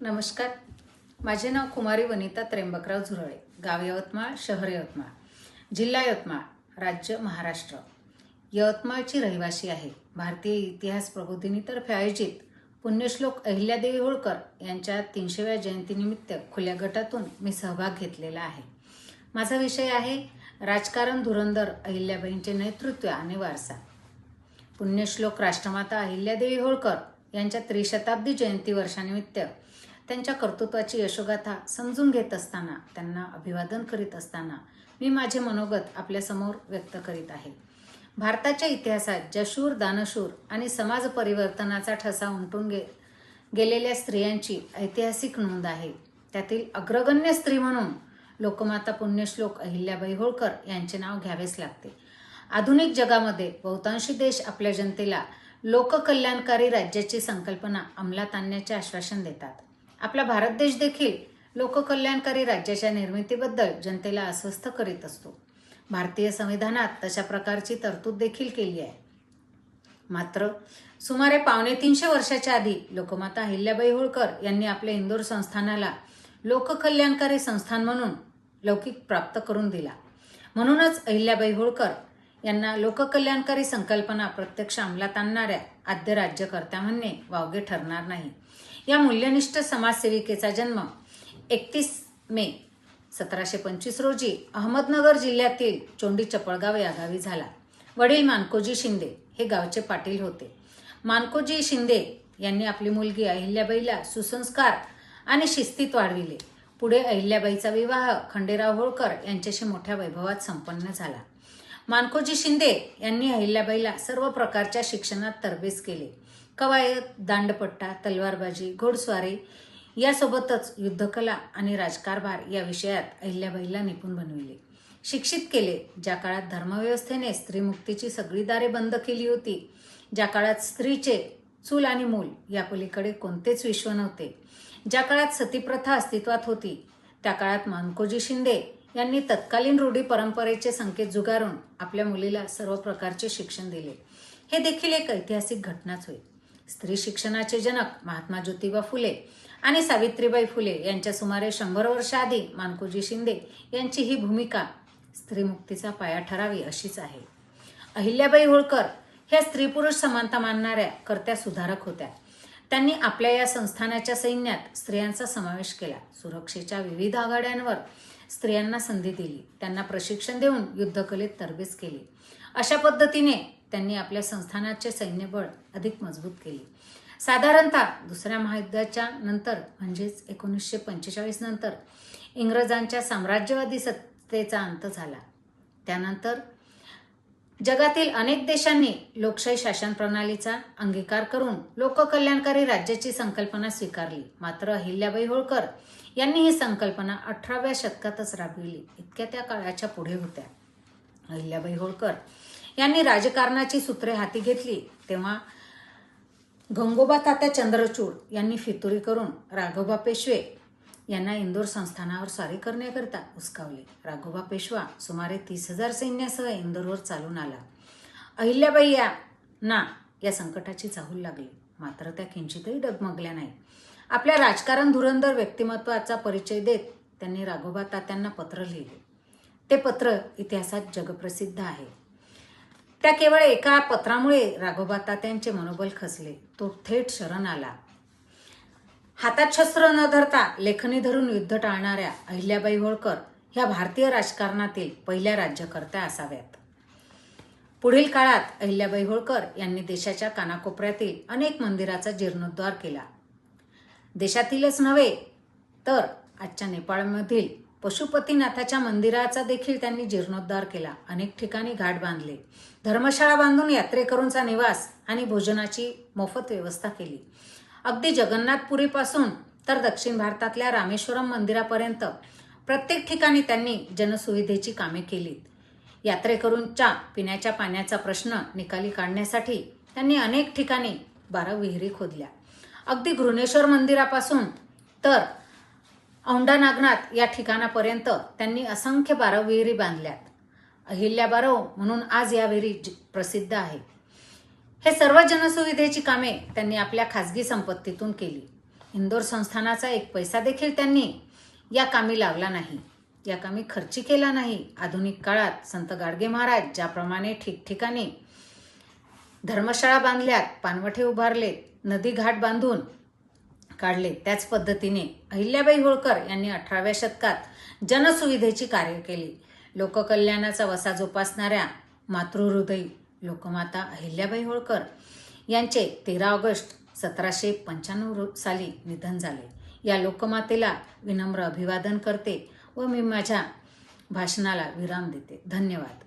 नमस्कार. माझे नाव कुमारी वनिता त्र्यंबकराव झुरळे गाव यवतमाळ शहर यवतमाळ जिल्हा यवतमाळ राज्य महाराष्ट्र. यवतमाळची रहिवासी आहे. भारतीय इतिहास प्रबोधिनीतर्फे आयोजित पुण्यश्लोक अहिल्यादेवी होळकर यांच्या तीनशेव्या जयंतीनिमित्त खुल्या गटातून मी सहभाग घेतलेला आहे. माझा विषय आहे राजकारण धुरंधर अहिल्याबाईंचे नेतृत्व आणि वारसा. पुण्यश्लोक राष्ट्रमाता अहिल्यादेवी होळकर यांच्या त्रिशताब्दी जयंती वर्षानिमित्त त्यांच्या कर्तृत्वाची यशोगाथा समजून घेत असताना त्यांना अभिवादन करीत असताना मी माझे मनोगत आपल्यासमोर व्यक्त करीत आहे. भारताच्या इतिहासात जशूर दानशूर आणि समाज परिवर्तनाचा ठसा उमटून गे गेलेल्या स्त्रियांची ऐतिहासिक नोंद आहे. त्यातील अग्रगण्य स्त्री म्हणून लोकमाता पुण्यश्लोक अहिल्याबाई होळकर यांचे नाव घ्यावेच लागते. आधुनिक जगामध्ये बहुतांशी देश आपल्या जनतेला लोककल्याणकारी राज्याची संकल्पना अंमलात आणण्याचे आश्वासन देतात. आपला भारत देश देखील लोककल्याणकारी राज्याच्या निर्मितीबद्दल जनतेला अस्वस्थ करीत असतो. भारतीय संविधानात तशा प्रकारची तरतूद देखील केली आहे. मात्र सुमारे पावणे तीनशे वर्षाच्या आधी लोकमाता अहिल्याबाई होळकर यांनी आपल्या इंदोर संस्थानाला लोककल्याणकारी संस्थान म्हणून लौकिक प्राप्त करून दिला. म्हणूनच अहिल्याबाई होळकर यांना लोककल्याणकारी संकल्पना प्रत्यक्ष अंमलात आणणाऱ्या आद्य राज्यकर्त्या म्हणणे वावगे ठरणार नाही. या मूल्यनिष्ठ समाजसेविकेचा जन्म एकतीस मे सतराशे पंचवीस रोजी अहमदनगर जिल्ह्यातील चोंडी चपळगाव या गावी झाला. वडील मानकोजी शिंदे हे गावचे पाटील होते. मानकोजी शिंदे यांनी आपली मुलगी अहिल्याबाईला सुसंस्कार आणि शिस्तीत वाढविले. पुढे अहिल्याबाईचा विवाह खंडेराव होळकर यांच्याशी मोठ्या वैभवात संपन्न झाला. मानकोजी शिंदे यांनी अहिल्याबाईला सर्व प्रकारच्या शिक्षणात तरबेज केले. कवायत दांडपट्टा तलवारबाजी घोडस्वारी यासोबतच युद्धकला आणि राजकारभार या विषयात अहिल्याबाईला निपुण बनविले. शिक्षित केले ज्या काळात धर्मव्यवस्थेने स्त्रीमुक्तीची सगळी दारे बंद केली होती ज्या काळात स्त्रीचे चूल आणि मूल या पलीकडे कोणतेच विश्व नव्हते ज्या काळात सतीप्रथा अस्तित्वात होती त्या काळात मानकोजी शिंदे यांनी तत्कालीन रूढी परंपरेचे संकेत जुगारून आपल्या मुलीला सर्व प्रकारचे शिक्षण दिले. हे देखील एक ऐतिहासिक घटनाच होईल स्त्री शिक्षणाचे जनक महात्मा ज्योतिबा फुले आणि सावित्रीबाई फुले यांच्या सुमारे शंभर वर्ष आधी मानकोजी शिंदे यांची ही भूमिका स्त्रीमुक्तीचा पाया ठरावी अशीच आहे. अहिल्याबाई होळकर ह्या स्त्री पुरुष समानता मानणाऱ्या कर्त्या सुधारक होत्या. त्यांनी आपल्या या संस्थानाच्या सैन्यात स्त्रियांचा समावेश केला. सुरक्षेच्या विविध आघाड्यांवर स्त्रियांना संधी दिली. त्यांना प्रशिक्षण देऊन युद्धकलेत तरबेज केली. अशा पद्धतीने त्यांनी आपल्या संस्थानाचे सैन्यबळ अधिक मजबूत केले. साधारणतः दुसऱ्या महायुद्धाच्या नंतर म्हणजेच एकोणीसशे पंचेचाळीस नंतर इंग्रजांच्या साम्राज्यवादी सत्तेचा अंत झाला. त्यानंतर जगातील अनेक देशांनी लोकशाही शासन प्रणालीचा अंगीकार करून लोककल्याणकारी राज्याची संकल्पना स्वीकारली. मात्र अहिल्याबाई होळकर यांनी ही संकल्पना अठराव्या शतकातच राबविली. इतक्या त्या काळाच्या पुढे होत्या. अहिल्याबाई होळकर यांनी राजकारणाची सूत्रे हाती घेतली. तेव्हा गंगोबा तात्या चंद्रचूड यांनी फितुरी करून राघोबा पेशवे यांना इंदोर संस्थानावर स्वारी करण्याकरिता उस्कावले राघोबा पेशवा सुमारे तीस हजार सैन्यासह इंदोरवर चालून आला. अहिल्याबाई ना या संकटाची चाहूल लागली. मात्र त्या किंचितही डगमगल्या नाही आपल्या राजकारण धुरंधर व्यक्तिमत्वाचा परिचय देत त्यांनी राघोबा तात्यांना पत्र लिहिले. ते पत्र इतिहासात जगप्रसिद्ध आहे. त्या केवळ एका पत्रामुळे राघोबा तात्यांचे मनोबल खचले. तो थेट शरण आला. हातात शस्त्र न धरता लेखनी धरून युद्ध टाळणाऱ्या अहिल्याबाई होळकर ह्या भारतीय राजकारणातील पहिल्या राज्यकर्त्या असाव्यात. पुढील काळात अहिल्याबाई होळकर यांनी देशाच्या कानाकोपऱ्यातील अनेक मंदिराचा जीर्णोद्धार केला. देशातीलच नव्हे तर आजच्या नेपाळमधील पशुपतीनाथाच्या मंदिराचा देखील त्यांनी जीर्णोद्धार केला. अनेक ठिकाणी घाट बांधले. धर्मशाळा बांधून यात्रेकरूंचा निवास आणि भोजनाची मोफत व्यवस्था केली. अगदी जगन्नाथपुरीपासून तर दक्षिण भारतातल्या रामेश्वरम मंदिरापर्यंत. प्रत्येक ठिकाणी त्यांनी जनसुविधेची कामे केलीत. यात्रेकरूंच्या पिण्याच्या पाण्याचा प्रश्न निकाली काढण्यासाठी त्यांनी अनेक ठिकाणी बारा विहिरी खोदल्या. अगदी घृणेश्वर मंदिरापासून तर औंढा नागनाथ या ठिकाणापर्यंत त्यांनी असंख्य बारा विहिरी बांधल्यात. अहिल्या बारव म्हणून आज या विहिरी प्रसिद्ध आहे. हे सर्व जनसुविधेची कामे त्यांनी आपल्या खाजगी संपत्तीतून केली. इंदोर संस्थानाचा एक पैसा देखील त्यांनी या कामी लावला नाही. या कामी खर्ची केला नाही. आधुनिक काळात संत गाडगे महाराज ज्याप्रमाणे ठिकठिकाणी धर्मशाळा बांधल्यात पानवठे उभारलेत नदी घाट बांधून काढले त्याच पद्धतीने अहिल्याबाई होळकर यांनी अठराव्या शतकात जनसुविधेची कार्य केली. लोककल्याणाचा वसा जोपासणाऱ्या मातृहृदयी लोकमाता अहिल्याबाई होळकर यांचे तेरा ऑगस्ट सतराशे पंच्याण्णव साली निधन झाले. या लोकमातेला विनम्र अभिवादन करते व मी माझ्या भाषणाला विराम देते. धन्यवाद.